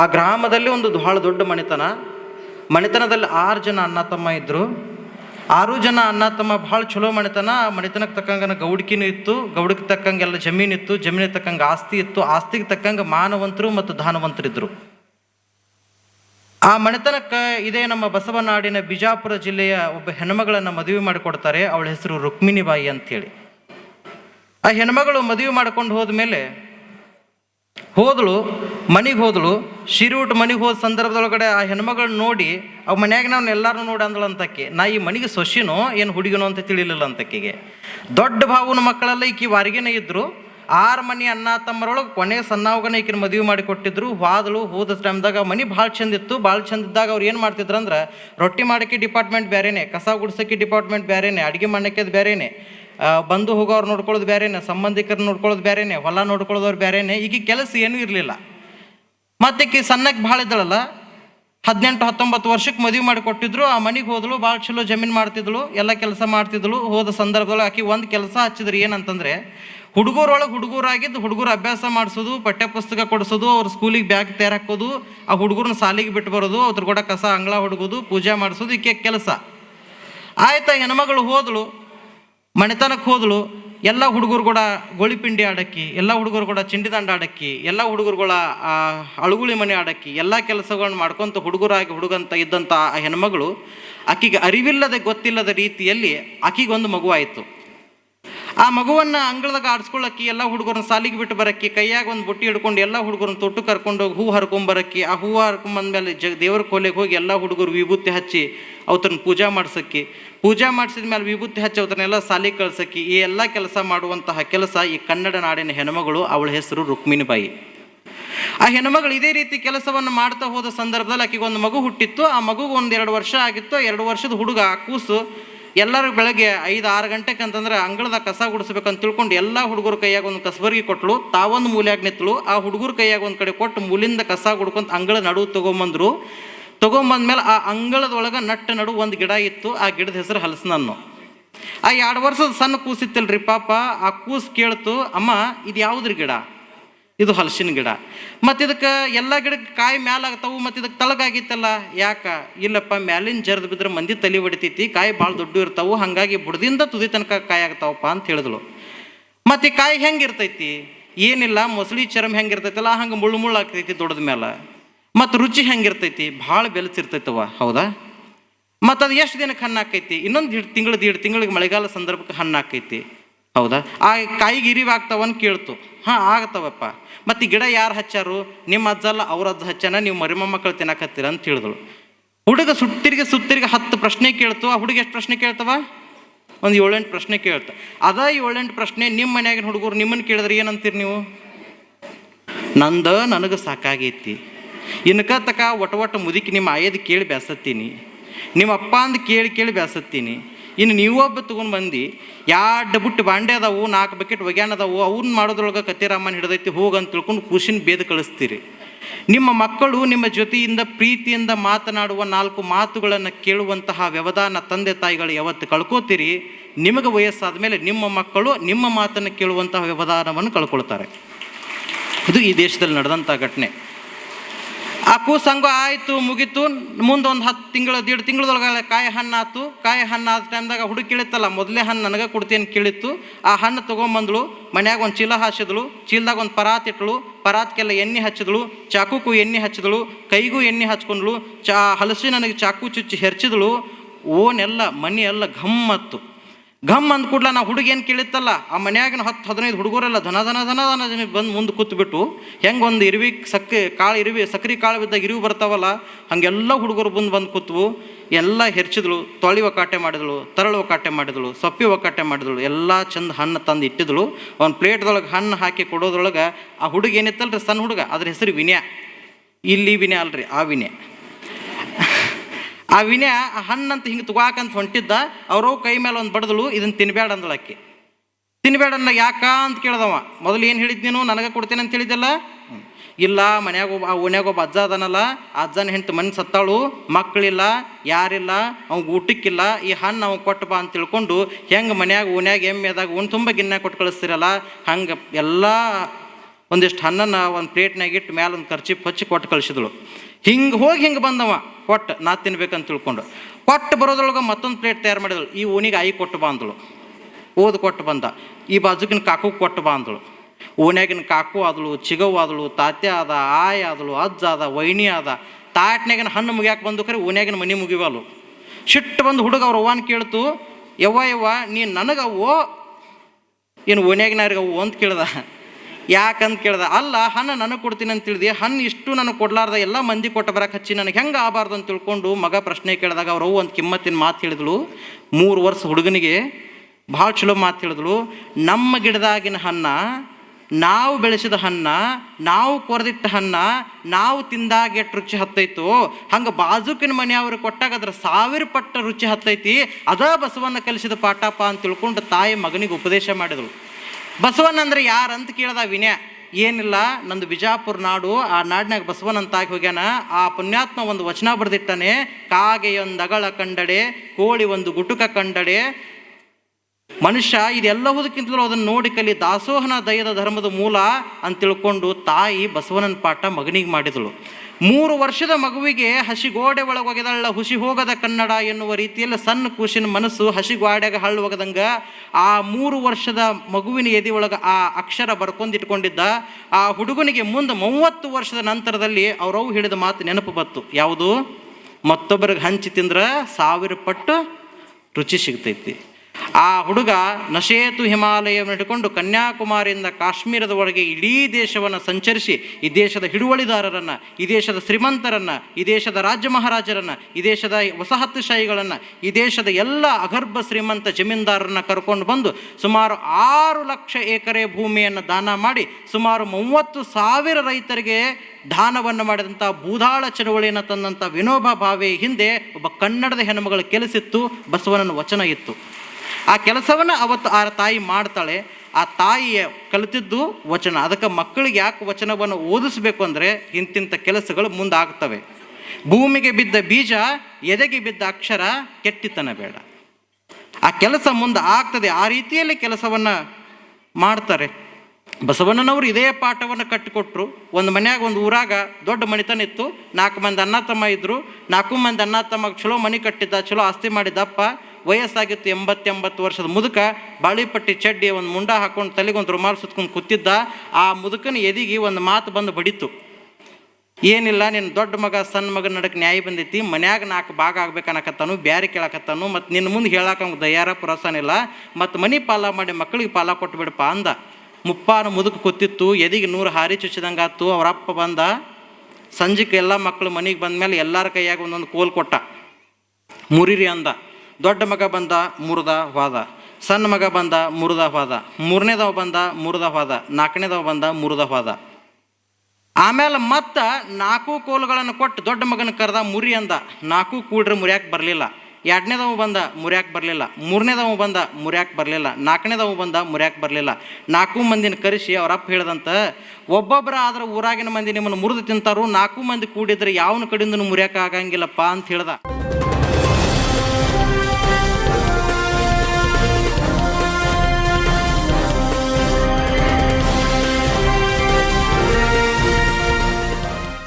ಆ ಗ್ರಾಮದಲ್ಲಿ ಒಂದು ಬಹಳ ದೊಡ್ಡ ಮನೆತನ. ಮನೆತನದಲ್ಲಿ ಆರು ಜನ ಅಣ್ಣ ತಮ್ಮ ಇದ್ದರು ಆರು ಜನ ಅಣ್ಣ ತಮ್ಮ ಭಾಳ ಚಲೋ ಮನೆತನ. ಆ ಮನೆತನಕ್ಕೆ ತಕ್ಕಂಗೆ ಗೌಡ್ಕಿನೂ ಇತ್ತು. ಗೌಡಕ್ಕೆ ತಕ್ಕಂಗೆ ಎಲ್ಲ ಜಮೀನು ಇತ್ತು. ಜಮೀನಿಗೆ ತಕ್ಕಂಗೆ ಆಸ್ತಿ ಇತ್ತು. ಆಸ್ತಿಗೆ ತಕ್ಕಂಗೆ ಮಾನವಂತರು ಮತ್ತು ದಾನವಂತರಿದ್ದರು ಆ ಮನೆತನಕ್ಕೆ ಇದೇ ನಮ್ಮ ಬಸವನಾಡಿನ ಬಿಜಾಪುರ ಜಿಲ್ಲೆಯ ಒಬ್ಬ ಹೆಣ್ಮಗಳನ್ನು ಮದುವೆ ಮಾಡಿಕೊಡ್ತಾರೆ. ಅವಳ ಹೆಸರು ರುಕ್ಮಿಣಿಬಾಯಿ ಅಂತೇಳಿ. ಆ ಹೆಣ್ಮಗಳು ಮದುವೆ ಮಾಡ್ಕೊಂಡು ಹೋದ್ಮೇಲೆ ಹೋದಳು, ಮನೆಗೆ ಹೋದಳು, ಶಿರೂಟ್ ಮನೆಗೆ ಹೋದ ಸಂದರ್ಭದೊಳಗಡೆ ಆ ಹೆಣ್ಮಗಳನ್ನ ನೋಡಿ, ಅವ್ ಮನ್ಯಾಗ ನಾವು ಎಲ್ಲರೂ ನೋಡಿ ಅಂದಳು ಅಂತಕ್ಕೆ, ನಾ ಈ ಮನೆಗೆ ಸೊಸಿನೋ ಏನು ಹುಡುಗಿನೋ ಅಂತ ತಿಳಿಲಿಲ್ಲ ಅಂತಕ್ಕಿಗೆ. ದೊಡ್ಡ ಭಾವನ ಮಕ್ಕಳೆಲ್ಲ ಈಕಿ ವಾರಿಗೆನೇ ಇದ್ದರು ಆರು ಮನೆ ಅನ್ನ ತಮ್ಮರೊಳಗೆ ಕೊನೆ ಸಣ್ಣವಗನ ಈಕಿನ ಮದುವೆ ಮಾಡಿ ಕೊಟ್ಟಿದ್ರು, ಹೋದಳು, ಹೋದ ಟೈಮ್ದಾಗ ಮನೆ ಭಾಳ ಚಂದಿತ್ತು ಭಾಳ ಚಂದ ಇದ್ದಾಗ ಅವ್ರು ಏನು ಮಾಡ್ತಿದ್ರು ಅಂದ್ರೆ, ರೊಟ್ಟಿ ಮಾಡೋಕ್ಕೆ ಡಿಪಾರ್ಟ್ಮೆಂಟ್ ಬೇರೆನೆ ಕಸ ಗುಡ್ಸೋಕ್ಕೆ ಡಿಪಾರ್ಟ್ಮೆಂಟ್ ಬೇರೆನೆ ಅಡುಗೆ ಮಾಡಕ್ಕೆ ಬೇರೆನೆ ಬಂದು ಹೋಗೋರು ನೋಡ್ಕೊಳ್ಳೋದು ಬೇರೆನೆ ಸಂಬಂಧಿಕರು ನೋಡ್ಕೊಳ್ಳೋದು ಬೇರೆನೆ ಹೊಲ ನೋಡ್ಕೊಳ್ಳೋದವ್ರು ಬೇರೆನೆ ಈಗ ಕೆಲಸ ಏನೂ ಇರಲಿಲ್ಲ. ಮತ್ತೆ ಕಿ ಸಣ್ಣಕ್ಕೆ ಭಾಳ ಇದ್ದಳಲ್ಲ, ಹದಿನೆಂಟು, ಹತ್ತೊಂಬತ್ತು ವರ್ಷಕ್ಕೆ ಮದುವೆ ಮಾಡಿ ಕೊಟ್ಟಿದ್ರು, ಆ ಮನೆಗೆ ಹೋದಳು ಭಾಳ ಚಲೋ ಜಮೀನು ಮಾಡ್ತಿದ್ಳು ಎಲ್ಲ ಕೆಲಸ ಮಾಡ್ತಿದ್ಳು ಹೋದ ಸಂದರ್ಭದಲ್ಲಿ ಆಕೆ ಒಂದು ಕೆಲಸ ಹಚ್ಚಿದ್ರು, ಏನಂತಂದರೆ ಹುಡುಗರೊಳಗೆ ಹುಡುಗರಾಗಿದ್ದು ಹುಡುಗರು ಅಭ್ಯಾಸ ಮಾಡಿಸೋದು ಪಠ್ಯ ಪುಸ್ತಕ ಕೊಡಿಸೋದು, ಅವ್ರ ಸ್ಕೂಲಿಗೆ ಬ್ಯಾಗ್ ತಯಾರು ಹಾಕೋದು, ಆ ಹುಡುಗರನ್ನ ಸಾಲಿಗೆ ಬಿಟ್ಟು ಬರೋದು ಅದ್ರ ಕೂಡ ಕಸ, ಅಂಗಳ ಹುಡುಗೋದು, ಪೂಜೆ ಮಾಡಿಸೋದು ಈಕೆ ಕೆಲಸ. ಆಯ್ತಾ, ಹೆಣ್ಮಗಳು ಹೋದಳು ಮನೆತನಕ್ಕೆ ಹೋದಳು ಎಲ್ಲ ಹುಡುಗರು ಕೂಡ ಗೋಳಿಪಿಂಡಿ ಆಡಕ್ಕಿ, ಎಲ್ಲ ಹುಡುಗರು ಕೂಡ ಚಿಂಡಿದಾಂಡ ಆಡಕ್ಕಿ, ಎಲ್ಲ ಹುಡುಗರುಗಳ ಅಳುಗುಳಿ ಮನೆ ಆಡಕ್ಕಿ, ಎಲ್ಲ ಕೆಲಸಗಳನ್ನ ಮಾಡ್ಕೊಂತ ಹುಡುಗರಾಗಿ ಹುಡುಗಂತ ಇದ್ದಂಥ ಆ ಹೆಣ್ಮಗಳು, ಆಕೆಗೆ ಅರಿವಿಲ್ಲದೆ ಗೊತ್ತಿಲ್ಲದ ರೀತಿಯಲ್ಲಿ ಆಕೆಗೊಂದು ಮಗುವಾಯಿತು. ಆ ಮಗುವನ್ನ ಅಂಗಳದಾಗ ಆಡಿಸ್ಕೊಳ್ಳಕ್ಕಿ, ಎಲ್ಲ ಹುಡುಗರನ್ನ ಸಾಲಿಗೆ ಬಿಟ್ಟು ಬರಕ್ಕಿ, ಕೈಯಾಗ ಒಂದು ಬುಟ್ಟಿ ಹಿಡ್ಕೊಂಡು ಎಲ್ಲ ಹುಡುಗರನ್ನ ತೊಟ್ಟು ಕರ್ಕೊಂಡು ಹೋಗಿ ಹೂ ಹರ್ಕೊಂಬರಕ್ಕೆ ಆ ಹೂವು ಹರ್ಕೊಂಬಂದ್ಮೇಲೆ ಜ, ದೇವ್ರ ಕೋಲೆಗೆ ಹೋಗಿ ಎಲ್ಲ ಹುಡುಗರು ವಿಭೂತಿ ಹಚ್ಚಿ ಅವತನ್ನ ಪೂಜಾ ಮಾಡ್ಸಕ್ಕಿ. ಪೂಜಾ ಮಾಡಿಸಿದ ಮೇಲೆ ವಿಭೂತಿ ಹಚ್ಚಿ ಅವತನ್ನೆಲ್ಲ ಸಾಲಿಗೆ ಕಳ್ಸಕ್ಕಿ. ಈ ಎಲ್ಲ ಕೆಲಸ ಮಾಡುವಂತಹ ಕೆಲಸ ಈ ಕನ್ನಡ ನಾಡಿನ ಹೆಣ್ಮಗಳು ಅವಳ ಹೆಸರು ರುಕ್ಮಿಣಿಬಾಯಿ. ಆ ಹೆಣ್ಮಗಳು ಇದೇ ರೀತಿ ಕೆಲಸವನ್ನು ಮಾಡ್ತಾ ಹೋದ ಸಂದರ್ಭದಲ್ಲಿ ಆಕೆಗೆ ಒಂದು ಮಗು ಹುಟ್ಟಿತ್ತು. ಆ ಮಗುಗೆ ಒಂದೆರಡು ವರ್ಷ ಆಗಿತ್ತು. ಎರಡು ವರ್ಷದ ಹುಡುಗ ಆ ಕೂಸು ಎಲ್ಲರೂ ಬೆಳಗ್ಗೆ ಐದು, ಆರು ಗಂಟೆಗೆ ಅಂತಂದ್ರೆ ಅಂಗಳದ ಕಸ ಗುಡಿಸ್ಬೇಕಂತ ತಿಳ್ಕೊಂಡು ಎಲ್ಲ ಹುಡುಗರ ಕೈಯಾಗ ಒಂದು ಕಸಬರ್ಗಿ ಕೊಟ್ಟಳು ತಾವೊಂದು ಮೂಲೆಯಾಗಿ ನಿಂತಳು ಆ ಹುಡುಗರ ಕೈಯಾಗ ಒಂದು ಕಡೆ ಕೊಟ್ಟು ಮೂಲಿಂದ ಕಸ ಗುಡ್ಕೊಂತ ಅಂಗಳ ನಡು ತೊಗೊಂಬಂದರು. ತೊಗೊಂಬಂದ್ಮೇಲೆ ಆ ಅಂಗಳದೊಳಗೆ ನಟ್ಟ ನಡು ಒಂದು ಗಿಡ ಇತ್ತು. ಆ ಗಿಡದ ಹೆಸರು ಹಲಸನನ್ನು. ಆ ಎರಡು ವರ್ಷದ ಸಣ್ಣ ಕೂಸಿತ್ತಲ್ರಿ ಪಾಪ. ಆ ಕೂಸು ಕೇಳ್ತು, ಅಮ್ಮ ಇದು ಯಾವುದ್ರ ಗಿಡ? ಇದು ಹಲಸಿನ ಗಿಡ. ಮತ್ತು ಇದಕ್ಕೆ ಎಲ್ಲ ಗಿಡಕ್ಕೆ ಕಾಯಿ ಮ್ಯಾಲಾಗ್ತಾವು ಮತ್ತು ಇದಕ್ಕೆ ತಳಗಾಗಿತ್ತಲ್ಲ ಯಾಕ? ಇಲ್ಲಪ್ಪ, ಮ್ಯಾಲಿನ ಜರ್ದು ಬಿದ್ರೆ ಮಂದಿ ತಲೆ ಹೊಡಿತೈತಿ, ಕಾಯಿ ಭಾಳ ದೊಡ್ಡ ಇರ್ತಾವೆ, ಹಾಗಾಗಿ ಬುಡದಿಂದ ತುದಿ ತನಕ ಕಾಯಿ ಆಗ್ತಾವಪ್ಪ ಅಂತ ಹೇಳಿದ್ಳು ಮತ್ತು ಈ ಕಾಯಿ ಹೆಂಗೆ ಇರ್ತೈತಿ? ಏನಿಲ್ಲ, ಮೊಸಳಿ ಚರ್ಮ ಹೆಂಗೆ ಇರ್ತೈತಲ್ಲ, ಹಂಗೆ ಮುಳ್ಳು ಮುಳ್ಳು ಆಗ್ತೈತಿ ದೊಡ್ಡದ ಮೇಲೆ ಮತ್ತು ರುಚಿ ಹೆಂಗಿರ್ತೈತಿ ಭಾಳ ಬೆಲೆಸಿರ್ತೈತವ ಹೌದಾ? ಮತ್ತು ಅದು ಎಷ್ಟು ದಿನಕ್ಕೆ ಹಣ್ಣು ಆಕೈತಿ ಇನ್ನೊಂದು ದಿಡ್ ತಿಂಗಳು ದೀಡ್ ತಿಂಗಳಿಗೆ ಮಳೆಗಾಲ ಸಂದರ್ಭಕ್ಕೆ ಹಣ್ಣು ಆಕೈತಿ ಹೌದಾ? ಆ ಕಾಯಿಗೆ ಇರಿವಾಗ್ತಾವನ್ ಕೇಳ್ತು. ಹಾಂ, ಆಗ್ತಾವಪ್ಪ. ಮತ್ತು ಗಿಡ ಯಾರು ಹಚ್ಚಾರು? ನಿಮ್ಮ ಅಜ್ಜಲ್ಲ ಅವ್ರ ಅಜ್ಜ ಹಚ್ಚನ ನೀವು ಮರಿಮೊಮ್ಮಕ್ಕಳು ಮಕ್ಕಳು ತಿನ್ನಕತ್ತೀರ ಅಂತ ಹೇಳಿದಳು. ಹುಡುಗ ಸುತ್ತಿರಿಗೆ ಸುತ್ತಿರಿಗೆ ಹತ್ತು ಪ್ರಶ್ನೆ ಕೇಳ್ತು. ಆ ಹುಡುಗ ಎಷ್ಟು ಪ್ರಶ್ನೆ ಕೇಳ್ತವ? ಒಂದು ಏಳೆಂಟು ಪ್ರಶ್ನೆ ಕೇಳ್ತ. ಅದ ಏಳೆಂಟು ಪ್ರಶ್ನೆ ನಿಮ್ಮ ಮನ್ಯಾಗಿನ ಹುಡುಗರು ನಿಮ್ಮನ್ನು ಕೇಳಿದ್ರೆ ಏನಂತೀರಿ ನೀವು? ನಂದ ನನಗೆ ಸಾಕಾಗೈತಿ. ಇನ್ಕ ತಕ ಒಟ ಒಟ ಮುದುಕಿ ನಿಮ್ಮ ಆಯದ ಕೇಳಿ ಬೇಸತ್ತೀನಿ ನಿಮ್ಮ ಅಪ್ಪ ಅಂದು ಕೇಳಿ ಕೇಳಿ ಬೇಸತ್ತೀನಿ ಇನ್ನು ನೀವೊಬ್ಬ ತೊಗೊಂಡು ಬಂದು ಎರಡು ಬುಟ್ಟು ಬಾಂಡೆ ಅದಾವು, ನಾಲ್ಕು ಬಕೆಟ್ ಒಗ್ಯಾನ ಅದಾವು, ಅವ್ನ ಮಾಡೋದ್ರೊಳಗೆ ಕತ್ತಿರಾಮನ್ ಹಿಡ್ದೈತಿ ಹೋಗಂತ ತಿಳ್ಕೊಂಡು ಖುಷಿನ ಬೇದ ಕಳಿಸ್ತೀರಿ. ನಿಮ್ಮ ಮಕ್ಕಳು ನಿಮ್ಮ ಜೊತೆಯಿಂದ, ಪ್ರೀತಿಯಿಂದ ಮಾತನಾಡುವ ನಾಲ್ಕು ಮಾತುಗಳನ್ನು ಕೇಳುವಂತಹ ವ್ಯವಧಾನ ತಂದೆ ತಾಯಿಗಳು ಯಾವತ್ತು ಕಳ್ಕೋತೀರಿ, ನಿಮಗೆ ವಯಸ್ಸಾದ ಮೇಲೆ ನಿಮ್ಮ ಮಕ್ಕಳು ನಿಮ್ಮ ಮಾತನ್ನು ಕೇಳುವಂತಹ ವ್ಯವಧಾನವನ್ನು ಕಳ್ಕೊಳ್ತಾರೆ. ಇದು ಈ ದೇಶದಲ್ಲಿ ನಡೆದಂಥ ಘಟನೆ. ಆ ಸಂಘ ಆಯಿತು, ಮುಗೀತು. ಮುಂದೊಂದು ಹತ್ತು ತಿಂಗಳು, ದೀಡ್ ತಿಂಗಳದೊಳಗೆ ಕಾಯಿ ಹಣ್ಣು ಆಯ್ತು ಕಾಯಿ ಹಣ್ಣು ಆದ ಟೈಮ್ದಾಗ ಹುಡುಗಿ ಕೇಳಿತ್ತಲ್ಲ, ಮೊದಲೇ ಹಣ್ಣು ನನಗೆ ಕೊಡ್ತೀನಿ ಕೇಳಿತ್ತು. ಆ ಹಣ್ಣು ತೊಗೊಂಬಂದಳು, ಮನ್ಯಾಗ ಒಂದು ಚೀಲ ಹಾಸಿದಳು, ಚೀಲದಾಗ ಒಂದು ಪರಾತ್ ಇಟ್ಟಳು ಪರಾತ್ಗೆಲ್ಲ ಎಣ್ಣೆ ಹಚ್ಚಿದಳು ಚಾಕುಕ್ಕೂ ಎಣ್ಣೆ ಹಚ್ಚಿದಳು, ಕೈಗೂ ಎಣ್ಣೆ ಹಚ್ಕೊಂಡ್ಳು, ಚಾ ಹಲಸಿ ನನಗೆ ಚಾಕು ಚುಚ್ಚಿ ಹೆರ್ಚಿದಳು. ಓನೆಲ್ಲ, ಮನೆ ಎಲ್ಲ ಘಮ್ಮತ್ತು. ಘಮ್ ಅಂದ ಕೂಡ್ಲ ನಾ ಹುಡುಗ ಏನು ಕೇಳಿತ್ತಲ್ಲ, ಆ ಮನ್ಯಾಗಿನ ಹತ್ತು ಹದಿನೈದು ಹುಡುಗರೆಲ್ಲ ಧನ ಧನ ಧನ ಧನ ಜನ ಬಂದು ಮುಂದೆ ಕೂತ್ಬಿಟ್ಟು, ಹೆಂಗೆ ಒಂದು ಇರುವಿ ಸಕ್ಕೆ ಕಾಳು ಇರುವಿ, ಸಕ್ರೆ ಕಾಳು ಬಿದ್ದಾಗ ಇರುವಿ ಬರ್ತಾವಲ್ಲ, ಹಾಗೆಲ್ಲ ಹುಡುಗರು ಬಂದು ಬಂದು ಕೂತ್ವು, ಎಲ್ಲ ಹೆರ್ಚಿದಳು ತೊಳಿ ಒಕಾಟೆ ಮಾಡಿದಳು ತರಳು ಒಕಾಟೆ ಮಾಡಿದಳು ಸೊಪ್ಪಿ ಒಕ್ಕಾಟೆ ಮಾಡಿದಳು ಎಲ್ಲ ಚಂದ ಹಣ್ಣು ತಂದು ಇಟ್ಟಿದಳು ಒಂದು ಪ್ಲೇಟ್ದೊಳಗೆ ಹಣ್ಣು ಹಾಕಿ ಕೊಡೋದ್ರೊಳಗೆ ಆ ಹುಡುಗ ಏನಿತ್ತಲ್ರಿ ಸಣ್ಣ ಹುಡುಗ? ಅದ್ರ ಹೆಸರು ವಿನಯ. ಇಲ್ಲಿ ವಿನಯ ಅಲ್ರಿ, ಆ ವಿನಯ. ಆ ವಿನಯ ಆ ಹಣ್ಣಂತ ಹಿಂಗೆ ತುಗಾಕಂತ ಹೊಂಟಿದ್ದ ಅವ್ರವ್ ಕೈ ಮೇಲೆ ಒಂದು ಬಡದಳು ಇದನ್ನು ತಿನ್ಬೇಡ ಅಂದಳು ಆಕಿ. ತಿನ್ಬೇಡ ಅನ್ನ ಯಾಕ ಅಂತ ಕೇಳ್ದವ. ಮೊದಲು ಏನು ಹೇಳಿದ್ ನೀನು? ನನಗೆ ಕೊಡ್ತೇನೆ ಅಂತ ಹೇಳಿದ್ದಲ್ಲ? ಇಲ್ಲ, ಮನ್ಯಾಗ ಒಬ್ಬ ಆ ಓನ್ಯಾಗ ಒಬ್ಬ ಅಜ್ಜ ಅದಾನಲ್ಲ. ಅಜ್ಜನ ಹೆಂಡ್ತಿ ಮನೆ ಸತ್ತಾಳು ಮಕ್ಕಳಿಲ್ಲ ಯಾರಿಲ್ಲ, ಅವ್ಗೆ ಊಟಕ್ಕಿಲ್ಲ. ಈ ಹಣ್ಣು ಅವ್ನು ಕೊಟ್ಟು ಬಾ ಅಂತ ತಿಳ್ಕೊಂಡು ಹೆಂಗೆ ಮನ್ಯಾಗ ಓನ್ಯಾಗ ಎಮ್ಮೆದಾಗ ಉಣ್ ತುಂಬ ಗಿನ್ನ ಕೊಟ್ಟು ಕಳಿಸ್ತಿರಲ್ಲ, ಹಂಗೆ ಎಲ್ಲ ಒಂದಿಷ್ಟು ಹಣ್ಣನ್ನು ಒಂದು ಪ್ಲೇಟ್ನಾಗ ಇಟ್ಟು ಮೇಲೆ ಒಂದು ಖರ್ಚಿ ಹಚ್ಚಿ ಕೊಟ್ಟು ಕಳಿಸಿದಳು. ಹಿಂಗೆ ಹೋಗಿ ಹಿಂಗೆ ಬಂದವ. ಕೊಟ್ಟು, ನಾ ತಿನ್ಬೇಕಂತ ತಿಳ್ಕೊಂಡು. ಕೊಟ್ಟು ಬರೋದ್ರೊಳಗೆ ಮತ್ತೊಂದು ಪ್ಲೇಟ್ ತಯಾರು ಮಾಡಿದಳು ಈ ಓಣಿಗೆ ಐ ಕೊಟ್ಟು ಬಂದಳು ಓದು ಕೊಟ್ಟು ಬಂದ. ಈ ಬಾಜುಕಿನ ಕಾಕು ಕೊಟ್ಟು ಬಂದಳು ಓಣ್ಯಾಗಿನ ಕಾಕು ಆದಳು, ಚಿಗವ್ ಆದಳು, ತಾತ್ಯ ಆದ, ಆಯ್ ಆದಳು, ಅಜ್ಜ ಆದ ವೈನಿ ಆದ. ತಾಟ್ನ್ಯಾಗಿನ ಹಣ್ಣು ಮುಗಿಯಾಕೆ ಬಂದು ಕರೆ ಓಣ್ಯಾಗಿನ ಮನೆ ಮುಗಿವಲ್ಲು. ಸಿಟ್ಟು ಬಂದು ಹುಡುಗ ಅವ್ರ ಅವ್ವನ ಕೇಳ್ತು, ಯವ್ವ ಯವ್ವ, ನೀನು ನನಗವೋ ಏನು ಓನ್ಯಾಗಿನಾರಿಗೆ ಅವು ಅಂತ ಕೇಳ್ದ. ಯಾಕಂತ ಕೇಳ್ದೆ, ಅಲ್ಲ ಹಣ್ಣು ನನಗೆ ಕೊಡ್ತೀನಿ ಅಂತ ತಿಳಿದಿ ಹಣ್ಣು ಇಷ್ಟು ನನಗೆ ಕೊಡ್ಲಾರ್ದ, ಎಲ್ಲ ಮಂದಿ ಕೊಟ್ಟು ಬರಕ್ಕೆ ಹಚ್ಚಿ ನನಗೆ ಹೆಂಗೆ ಆಗಬಾರ್ದು ಅಂತ ತಿಳ್ಕೊಂಡು ಮಗ ಪ್ರಶ್ನೆ ಕೇಳಿದಾಗ ಅವ್ರು ಒಂದು ಕಿಮ್ಮತ್ತಿನ ಮಾತು ಹೇಳಿದಳು ಮೂರು ವರ್ಷ ಹುಡುಗನಿಗೆ ಭಾಳ ಚಲೋ ಮಾತು ಹೇಳಿದಳು ನಮ್ಮ ಗಿಡದಾಗಿನ ಹಣ್ಣ, ನಾವು ಬೆಳೆಸಿದ ಹಣ್ಣ, ನಾವು ಕೊರೆದಿಟ್ಟ ಹಣ್ಣ, ನಾವು ತಿಂದಾಗ ಎಷ್ಟು ರುಚಿ ಹತ್ತೈತೋ, ಹಂಗೆ ಬಾಜುಕಿನ ಮನೆಯವರು ಕೊಟ್ಟಾಗ ಅದ್ರ ಸಾವಿರ ಪಟ್ಟ ರುಚಿ ಹತ್ತೈತಿ, ಅದ ಬಸವನ್ನ ಕಲಿಸಿದ ಪಾಠಪ್ಪ ಅಂತ ತಿಳ್ಕೊಂಡು ತಾಯಿ ಮಗನಿಗೆ ಉಪದೇಶ ಮಾಡಿದಳು. ಬಸವಣ್ಣ ಅಂದ್ರೆ ಯಾರು ಅಂತ ಕೇಳ್ದ ವಿನಯ, ಏನಿಲ್ಲ, ನಂದು ಬಿಜಾಪುರ ನಾಡು, ಆ ನಾಡಿನಾಗ ಬಸವನ್ ಅಂತ ಆಗಿ ಹೋಗ್ಯಾನ, ಆ ಪುಣ್ಯಾತ್ಮ ಒಂದು ವಚನ ಬರೆದಿಟ್ಟಾನೆ, ಕಾಗೆಯೊಂದು ಅಗಳ ಕಂಡಡೆ, ಕೋಳಿ ಒಂದು ಗುಟುಕ ಕಂಡಡೆ ಮನುಷ್ಯ ಇದೆಲ್ಲವುದಕ್ಕಿಂತಲೂ ಅದನ್ನು ನೋಡಿ ಕಲಿ ದಾಸೋಹನ ದಯದ ಧರ್ಮದ ಮೂಲ ಅಂತ ತಿಳ್ಕೊಂಡು ತಾಯಿ ಬಸವನನ ಪಾಠ ಮಗನಿಗೆ ಮಾಡಿದಳು. ಮೂರು ವರ್ಷದ ಮಗುವಿಗೆ ಹಸಿಗೋಡೆ ಒಳಗೊಗೆದಳ್ಳ ಹುಸಿ ಹೋಗದ ಕನ್ನಡ ಎನ್ನುವ ರೀತಿಯಲ್ಲಿ ಸಣ್ಣ ಕೂಸಿನ ಮನಸ್ಸು ಹಸಿಗೋಡೆಗೆ ಹಳ್ಳು ಒಗದಂಗ ಆ ಮೂರು ವರ್ಷದ ಮಗುವಿನ ಎದೆ ಒಳಗೆ ಆ ಅಕ್ಷರ ಬರ್ಕೊಂಡಿಟ್ಕೊಂಡಿದ್ದ ಆ ಹುಡುಗನಿಗೆ ಮುಂದೆ ಮೂವತ್ತು ವರ್ಷದ ನಂತರದಲ್ಲಿ ಅವರವು ಹಿಡಿದ ಮಾತು ನೆನಪು ಬತ್ತು. ಯಾವುದು? ಮತ್ತೊಬ್ಬರಿಗೆ ಹಂಚಿ ತಿಂದ್ರೆ ಸಾವಿರ ಪಟ್ಟು ರುಚಿ ಸಿಗ್ತೈತಿ. ಆ ಹುಡುಗ ನಶೇತು ಹಿಮಾಲಯವನ್ನು ಇಟ್ಟುಕೊಂಡು ಕನ್ಯಾಕುಮಾರಿಯಿಂದ ಕಾಶ್ಮೀರದವರೆಗೆ ಇಡೀ ದೇಶವನ್ನು ಸಂಚರಿಸಿ, ಈ ದೇಶದ ಹಿಡುವಳಿದಾರರನ್ನು, ಈ ದೇಶದ ಶ್ರೀಮಂತರನ್ನು, ಈ ದೇಶದ ರಾಜ್ಯ ಮಹಾರಾಜರನ್ನು, ಈ ದೇಶದ ವಸಾಹತುಶಾಹಿಗಳನ್ನು, ಈ ದೇಶದ ಎಲ್ಲ ಅಗರ್ಭ ಶ್ರೀಮಂತ ಜಮೀನ್ದಾರರನ್ನು ಕರ್ಕೊಂಡು ಬಂದು ಸುಮಾರು ಆರು ಲಕ್ಷ ಎಕರೆ ಭೂಮಿಯನ್ನು ದಾನ ಮಾಡಿ, ಸುಮಾರು ಮೂವತ್ತು ಸಾವಿರ ರೈತರಿಗೆ ದಾನವನ್ನು ಮಾಡಿದಂಥ ಭೂದಾಳ ಚಳುವಳಿಯನ್ನು ತಂದಂಥ ವಿನೋಬಾ ಭಾವೆ ಹಿಂದೆ ಒಬ್ಬ ಕನ್ನಡದ ಹೆಣ್ಣುಮಗಳ ಕೆಲಸಿತ್ತು ಬಸವನನ ವಚನ ಇತ್ತು. ಆ ಕೆಲಸವನ್ನು ಅವತ್ತು ಆ ತಾಯಿ ಮಾಡ್ತಾಳೆ, ಆ ತಾಯಿಯ ಕಲಿತಿದ್ದು ವಚನ. ಅದಕ್ಕೆ ಮಕ್ಕಳಿಗೆ ಯಾಕೆ ವಚನವನ್ನು ಓದಿಸ್ಬೇಕು ಅಂದರೆ ಇಂತಿಂಥ ಕೆಲಸಗಳು ಮುಂದಾಗ್ತವೆ. ಭೂಮಿಗೆ ಬಿದ್ದ ಬೀಜ, ಎದೆಗೆ ಬಿದ್ದ ಅಕ್ಷರ, ಕೆಟ್ಟಿತನ ಬೇಡ. ಆ ಕೆಲಸ ಮುಂದೆ ಆಗ್ತದೆ. ಆ ರೀತಿಯಲ್ಲಿ ಕೆಲಸವನ್ನು ಮಾಡ್ತಾರೆ. ಬಸವಣ್ಣನವರು ಇದೇ ಪಾಠವನ್ನು ಕಟ್ಟಿಕೊಟ್ರು. ಒಂದು ಮನ್ಯಾಗ ಒಂದು ಊರಾಗ ದೊಡ್ಡ ಮನೆತನ ಇತ್ತು. ನಾಲ್ಕು ಮಂದಿ ಅಣ್ಣ ತಮ್ಮ ಇದ್ದರು ನಾಲ್ಕು ಮಂದಿ ಅಣ್ಣ ತಮ್ಮ ಚಲೋ ಮನೆ ಕಟ್ಟಿದ್ದ, ಚಲೋ ಆಸ್ತಿ ಮಾಡಿದ್ದಪ್ಪ. ವಯಸ್ಸಾಗಿತ್ತು ಎಂಬತ್ತೆಂಬತ್ತು ವರ್ಷದ ಮುದುಕ ಬಾಳಿಪಟ್ಟಿ ಚಡ್ಡಿ ಒಂದು ಮುಂಡ ಹಾಕೊಂಡು ತಲೆಗೆ ಒಂದು ರುಮಾಲು ಸುತ್ಕೊಂಡು ಕೂತಿದ್ದ. ಆ ಮುದುಕನ ಎದಿಗೆ ಒಂದು ಮಾತು ಬಂದು ಬಡಿತು. ಏನಿಲ್ಲ ನಿನ್ನ ದೊಡ್ಡ ಮಗ, ಸಣ್ಣ ಮಗನ ನಡಕ್ಕೆ ನ್ಯಾಯ ಬಂದೈತಿ, ಮನ್ಯಾಗ ನಾಲ್ಕು ಭಾಗ ಆಗ್ಬೇಕನ್ನಕತ್ತಾನು, ಬ್ಯಾರೆ ಕೇಳಕತ್ತಾನು ಮತ್ತು ನಿನ್ನ ಮುಂದೆ ಹೇಳಕ್ಕೆ ಅವ್ನಿಗೆ ದಯಾರ ಪುರಸನಿಲ್ಲ ಮತ್ತು ಮನೆ ಪಾಲ ಮಾಡಿ ಮಕ್ಕಳಿಗೆ ಪಾಲ ಕೊಟ್ಬಿಡಪ್ಪ ಅಂದ. ಮುಪ್ಪಾನ ಮುದುಕ ಕೂತಿತ್ತು, ಎದಿಗೆ ನೂರು ಹಾರಿ ಚುಚ್ಚಿದಂಗೆ ಆತು ಅವ್ರ ಅಪ್ಪ ಬಂದ. ಸಂಜೆಗೆ ಎಲ್ಲ ಮಕ್ಕಳು ಮನೆಗೆ ಬಂದಮೇಲೆ ಎಲ್ಲರ ಕೈಯಾಗ ಒಂದೊಂದು ಕೋಲ್ ಕೊಟ್ಟ. ಮುರಿರಿ ಅಂದ. ದೊಡ್ಡ ಮಗ ಬಂದ ಮುರಿದ ಹೋದ ಸಣ್ಣ ಮಗ ಬಂದ ಮುರಿದ ಹೋದ ಮೂರನೇದವ ಬಂದ ಮುರಿದ ವಾದ, ನಾಲ್ಕನೇದವ ಬಂದ ಮುರಿದ ಹೋದ ಆಮೇಲೆ ಮತ್ತೆ ನಾಲ್ಕು ಕೋಲುಗಳನ್ನು ಕೊಟ್ಟು ದೊಡ್ಡ ಮಗನ ಕರೆದ ಮುರಿ ಅಂದ. ನಾಲ್ಕು ಕೂಡ್ರೆ ಮುರಿಯಾಕೆ ಬರಲಿಲ್ಲ. ಎರಡನೇದವ ಬಂದ ಮುರಿಯಾಕೆ ಬರಲಿಲ್ಲ. ಮೂರನೇದವ ಬಂದ ಮುರಿಯಾಕೆ ಬರಲಿಲ್ಲ. ನಾಲ್ಕನೇದವ ಬಂದ ಮುರಿಯಾಕೆ ಬರಲಿಲ್ಲ. ನಾಲ್ಕು ಮಂದಿನ ಕರೆಸಿ ಅವ್ರ ಅಪ್ಪ ಹೇಳ್ದಂತ ಒಬ್ಬೊಬ್ಬರ ಆದ್ರೆ ಊರಾಗಿನ ಮಂದಿ ನಿಮ್ಮನ್ನು ಮುರಿದು ತಿಂತಾರು, ನಾಲ್ಕು ಮಂದಿ ಕೂಡಿದ್ರೆ ಯಾವನ ಕಡೆಯಿಂದ ಮುರ್ಯಾಕ ಆಗಂಗಿಲ್ಲಪ್ಪ ಅಂತ ಹೇಳ್ದ.